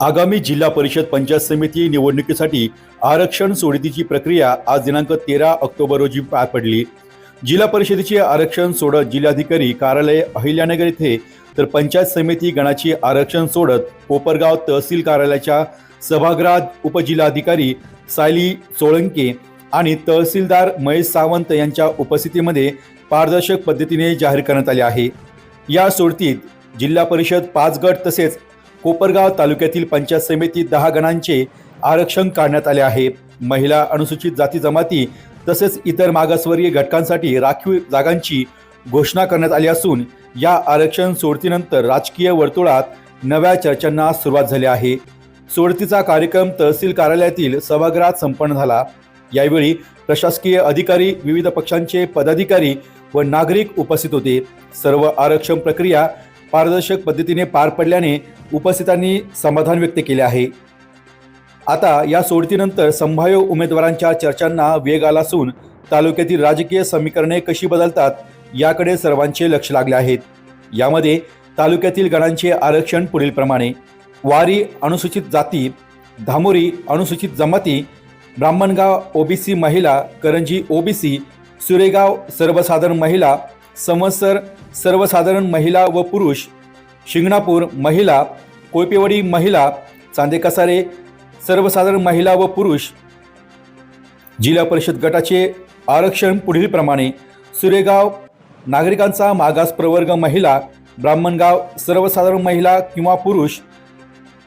आगामी जिल्हा परिषद पंचायत समिती निवडणुकीसाठी आरक्षण सोडतीची प्रक्रिया आज दिनांक तेरा ऑक्टोबर रोजी पार पडली. जिल्हा परिषदेचे आरक्षण सोडत जिल्हाधिकारी कार्यालय अहिल्यानगर येथे तर पंचायत समिती गणाची आरक्षण सोडत कोपरगाव तहसील कार्यालयाच्या सभागृहात उपजिल्हाधिकारी सायली सोळंके आणि तहसीलदार महेश सावंत यांच्या उपस्थितीमध्ये पारदर्शक पद्धतीने जाहीर करण्यात आले आहे. या सोडतीत जिल्हा परिषद पाच गट तसेच कोपरगाव तालुक्यातील पंचायत समिती दहा गणांचे आरक्षण काढण्यात आले आहे. महिला अनुसूचित जाती जमाती तसेच इतर मागासवर्गीय घटकांसाठी राखीव जागांची घोषणा करण्यात आली असून या आरक्षण सोडतीनंतर राजकीय वर्तुळात नव्या चर्चांना सुरुवात झाली आहे. सोडतीचा कार्यक्रम तहसील कार्यालयातील सभागृहात संपन्न झाला. यावेळी प्रशासकीय अधिकारी विविध पक्षांचे पदाधिकारी व नागरिक उपस्थित होते. सर्व आरक्षण प्रक्रिया पारदर्शक पद्धतीने पार पडल्याने उपस्थितांनी समाधान व्यक्त केले आहे. आता या सोडतीनंतर संभाव्य उमेदवारांच्या चर्चांना वेग आला असून तालुक्यातील राजकीय समीकरणे कशी बदलतात याकडे सर्वांचे लक्ष लागले आहेत. यामध्ये तालुक्यातील गणांचे आरक्षण पुढीलप्रमाणे वारी अनुसूचित जाती धामोरी अनुसूचित जमाती ब्राह्मणगाव ओबीसी महिला करंजी ओबीसी सुरेगाव सर्वसाधारण महिला समसर सर्वसाधारण महिला व पुरुष शिंगणापूर महिला कोयपेवाडी महिला चांदेकसारे सर्वसाधारण महिला व पुरुष जिल्हा परिषद गटाचे आरक्षण पुढीलप्रमाणे सुरेगाव नागरिकांचा मागास प्रवर्ग महिला ब्राह्मणगाव सर्वसाधारण महिला किंवा पुरुष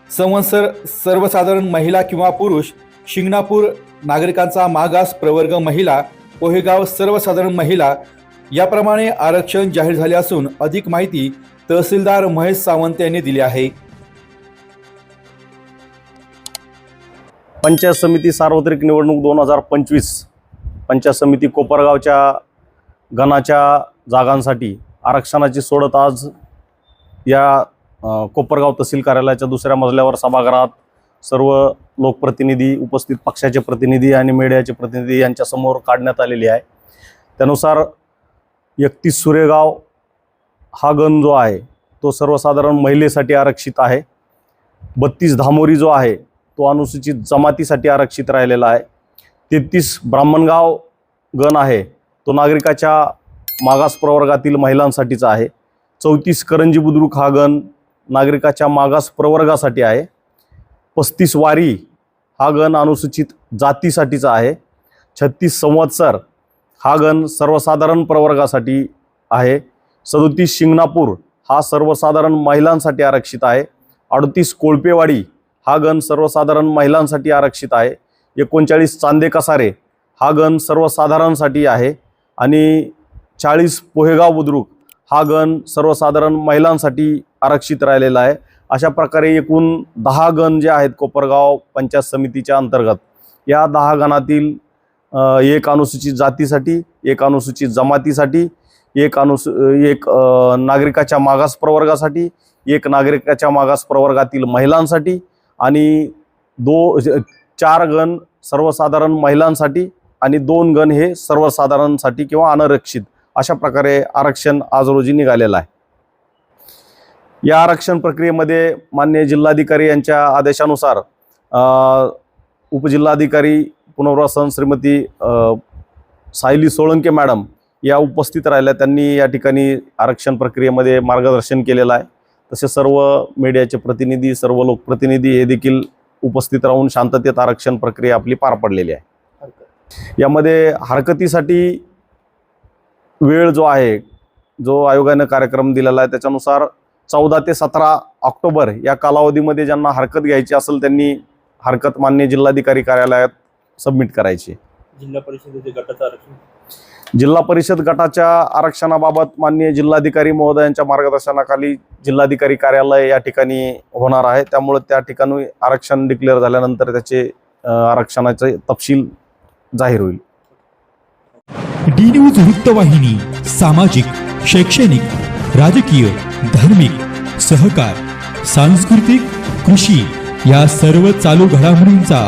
संवत्सर सर्वसाधारण महिला किंवा पुरुष शिंगणापूर नागरिकांचा मागास प्रवर्ग महिला पोहेगाव सर्वसाधारण महिला याप्रमाणे आरक्षण जाहीर झाले असून अधिक माहिती तहसीलदार महेश सावंत यांनी दिली आहे. पंचायत समिती सार्वत्रिक निवडणूक दोन हजार पंचवीस पंचायत समिती कोपरगावच्या गणाच्या जागांसाठी आरक्षणाची सोडत आज या कोपरगाव तहसील कार्यालयाच्या दुसऱ्या मजल्यावर सभागृहात सर्व लोकप्रतिनिधी उपस्थित पक्षाचे प्रतिनिधी आणि मीडियाचे प्रतिनिधी यांच्यासमोर काढण्यात आलेली आहे. त्यानुसार एकतीस सुरेगाव हा गण जो आहे तो सर्वसाधारण महिलेसाठी आरक्षित आहे. बत्तीस धामोरी जो आहे तो अनुसूचित जमातीसाठी आरक्षित राहिलेला आहे. तेहतीस ब्राह्मणगाव गण आहे तो नागरिकाच्या मागास प्रवर्गातील महिलांसाठीचा आहे. चौतीस करंजी बुद्रुक हा गण नागरिकाच्या मागास प्रवर्गासाठी आहे. पस्तीस वारी हा गण अनुसूचित जातीसाठीचा आहे. छत्तीस संवत्सर हा गण सर्वसाधारण प्रवर्गासाठी आहे. सदोतीस शिंगणापूर हा सर्वसाधारण महिलांसाठी आरक्षित आहे. अडतीस कोळपेवाडी हा गण सर्वसाधारण महिलांसाठी आरक्षित आहे. एकोणचाळीस चांदे कसारे हा गण सर्वसाधारणसाठी आहे. आणि चाळीस पोहेगाव बुद्रुक हा गण सर्वसाधारण महिलांसाठी आरक्षित राहिलेला आहे. अशा प्रकारे एकूण दहा गण जे आहेत कोपरगाव पंचायत समितीच्या अंतर्गत या दहा गणातील एक अनुसूचित जातीसाठी एक अनुसूचित जमातीसाठी एक अनुसू एक नागरिकाच्या मागास प्रवर्गासाठी एक नागरिकाच्या मागास प्रवर्गातील महिलांसाठी आणि दो चार गण सर्वसाधारण महिलांसाठी आणि दोन गण हे सर्वसाधारणसाठी किंवा अनारक्षित अशा प्रकारे आरक्षण आज रोजी निघालेलं आहे. या आरक्षण प्रक्रियेमध्ये मान्य जिल्हाधिकारी यांच्या आदेशानुसार उपजिल्हाधिकारी पुनर्वसन श्रीमती सायली सोळंके मॅडम या उपस्थित राहिल्या. त्यांनी या ठिकाणी आरक्षण प्रक्रियेमध्ये मार्गदर्शन केलेलं आहे. तसे सर्व मीडियाचे प्रतिनिधी सर्व लोकप्रतिनिधी हे देखील उपस्थित राहून शांततेत आरक्षण प्रक्रिया आपली पार पडलेली आहे. यामध्ये हरकतीसाठी वेळ जो आहे जो आयोगानं कार्यक्रम दिलेला आहे त्याच्यानुसार चौदा ते सतरा ऑक्टोबर या कालावधीमध्ये ज्यांना हरकत घ्यायची असेल त्यांनी हरकत मान्य जिल्हाधिकारी कार्यालयात सबमिट करायची. जिल्हा परिषदेचे गटाचं आरक्षण? जिल्हा परिषद गटाच्या आरक्षणाबाबत माननीय जिल्हाधिकारी महोदयांच्या मार्गदर्शनाखाली जिल्हाधिकारी कार्यालय या ठिकाणी होणार आहे. त्यामुळे त्या ठिकाणी आरक्षण डिक्लेअर झाल्यानंतर त्याचे आरक्षणाचे तपशील जाहीर होईल. डी न्यूज वृत्तवाहिनी सामाजिक शैक्षणिक राजकीय धार्मिक सहकार सांस्कृतिक कृषी या सर्व चालू घडामोडींचा